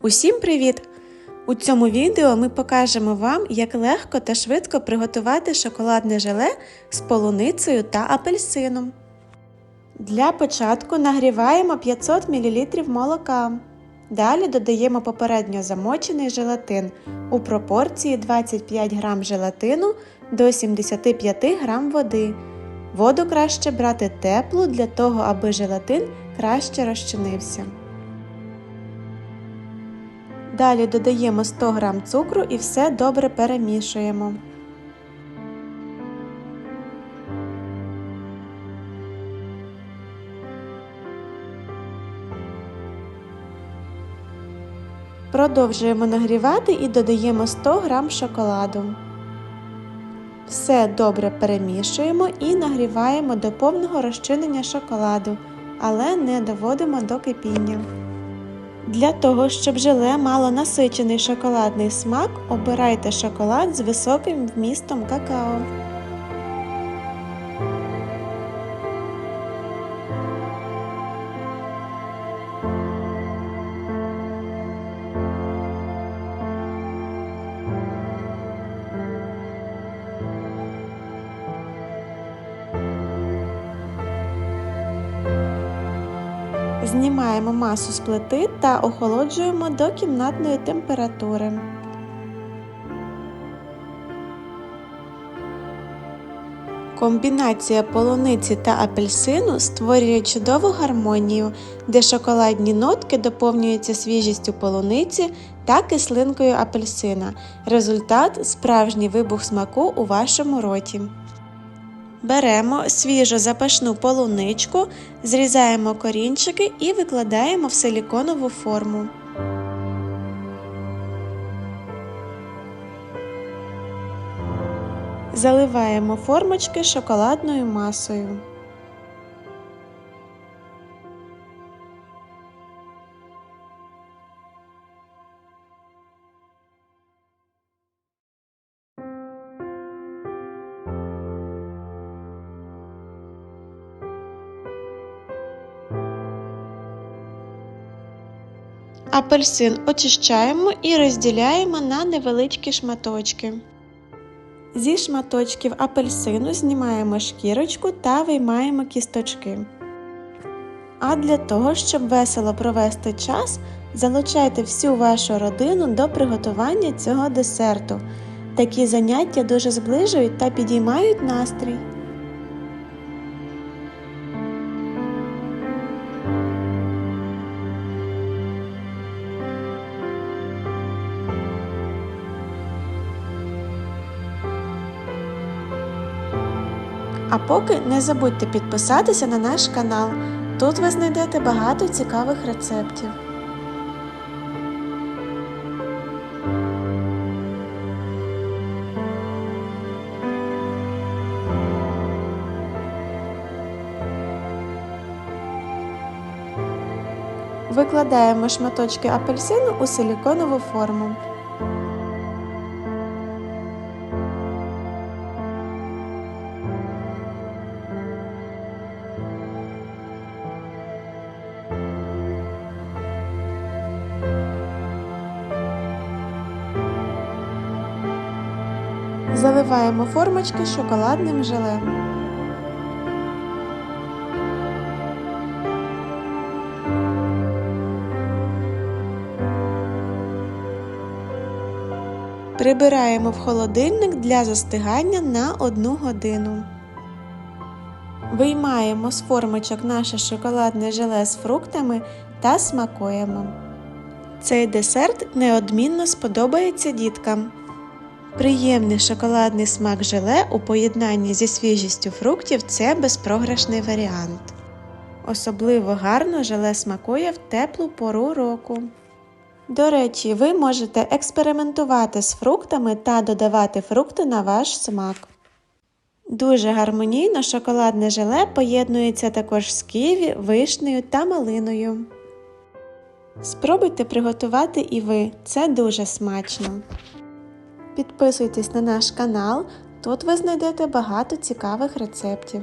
Усім привіт! У цьому відео ми покажемо вам, як легко та швидко приготувати шоколадне желе з полуницею та апельсином. Для початку нагріваємо 500 мл молока. Далі додаємо попередньо замочений желатин у пропорції 25 г желатину до 75 г води. Воду краще брати теплу для того, аби желатин краще розчинився. Далі додаємо 100 г цукру і все добре перемішуємо. Продовжуємо нагрівати і додаємо 100 г шоколаду. Все добре перемішуємо і нагріваємо до повного розчинення шоколаду, але не доводимо до кипіння. Для того, щоб желе мало насичений шоколадний смак, обирайте шоколад з високим вмістом какао. Знімаємо масу з плити та охолоджуємо до кімнатної температури. Комбінація полуниці та апельсину створює чудову гармонію, де шоколадні нотки доповнюються свіжістю полуниці та кислинкою апельсина. Результат справжній вибух смаку у вашому роті. Беремо свіжу запашну полуничку, зрізаємо корінчики і викладаємо в силіконову форму. Заливаємо формочки шоколадною масою. Апельсин очищаємо і розділяємо на невеличкі шматочки. Зі шматочків апельсину знімаємо шкірочку та виймаємо кісточки. А для того, щоб весело провести час, залучайте всю вашу родину до приготування цього десерту. Такі заняття дуже зближують та підіймають настрій. А поки не забудьте підписатися на наш канал. Тут ви знайдете багато цікавих рецептів. Викладаємо шматочки апельсину у силіконову форму. Заливаємо формочки шоколадним желем. Прибираємо в холодильник для застигання на 1 годину. Виймаємо з формочок наше шоколадне желе з фруктами та смакуємо. Цей десерт неодмінно сподобається діткам. Приємний шоколадний смак желе у поєднанні зі свіжістю фруктів це безпрограшний варіант. Особливо гарно желе смакує в теплу пору року. До речі, ви можете експериментувати з фруктами та додавати фрукти на ваш смак. Дуже гармонійно шоколадне желе поєднується також з ківі, вишнею та малиною. Спробуйте приготувати і ви, це дуже смачно. Підписуйтесь на наш канал, тут ви знайдете багато цікавих рецептів.